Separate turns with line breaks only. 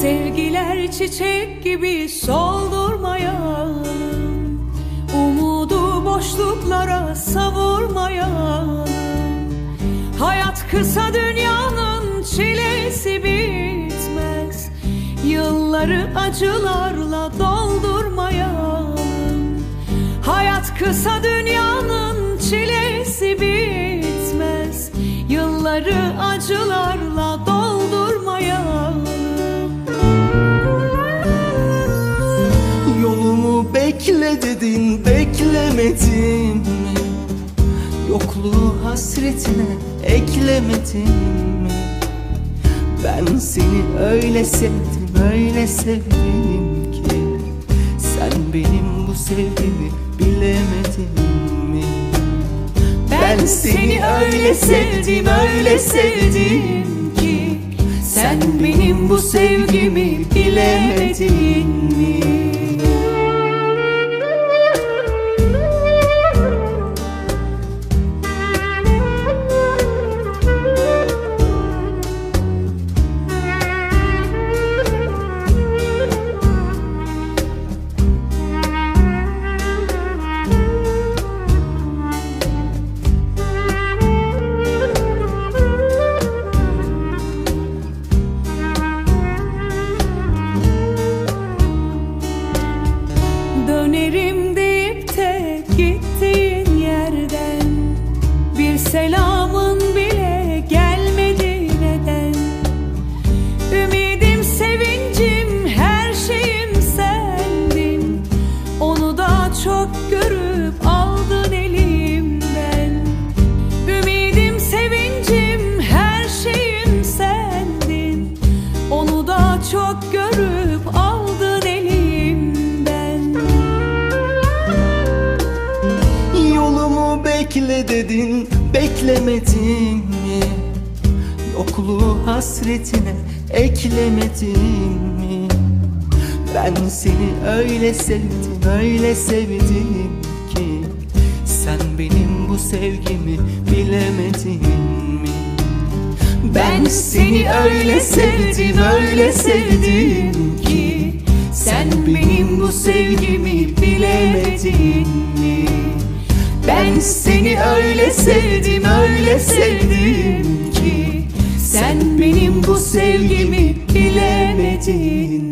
Sevgiler çiçek gibi soldurmayalım Umudu boşluklara savurmayalım Hayat kısa dünyanın çilesi bitmez Yılları acılarla doldurmayalım Hayat kısa dünyanın çilesi bitmez Yılları acılarla doldurmayalım
bekle dedin beklemedin mi? Yokluğu hasretine eklemedin mi? Ben seni öyle sevdim öyle sevdim ki Sen benim bu sevgimi bilemedin mi?
Ben seni öyle sevdim öyle sevdim ki Sen benim bu sevgimi bilemedin mi?
Bekle dedin beklemedin mi? Yokluğu hasretine eklemedin mi? Ben seni öyle sevdim öyle sevdim ki Sen benim bu sevgimi bilemedin mi?
Ben seni öyle sevdim, öyle sevdim ki Sen benim bu sevgimi bilemedin mi? Ben seni öyle sevdim, öyle sevdim ki Sen benim bu sevgimi bilemedin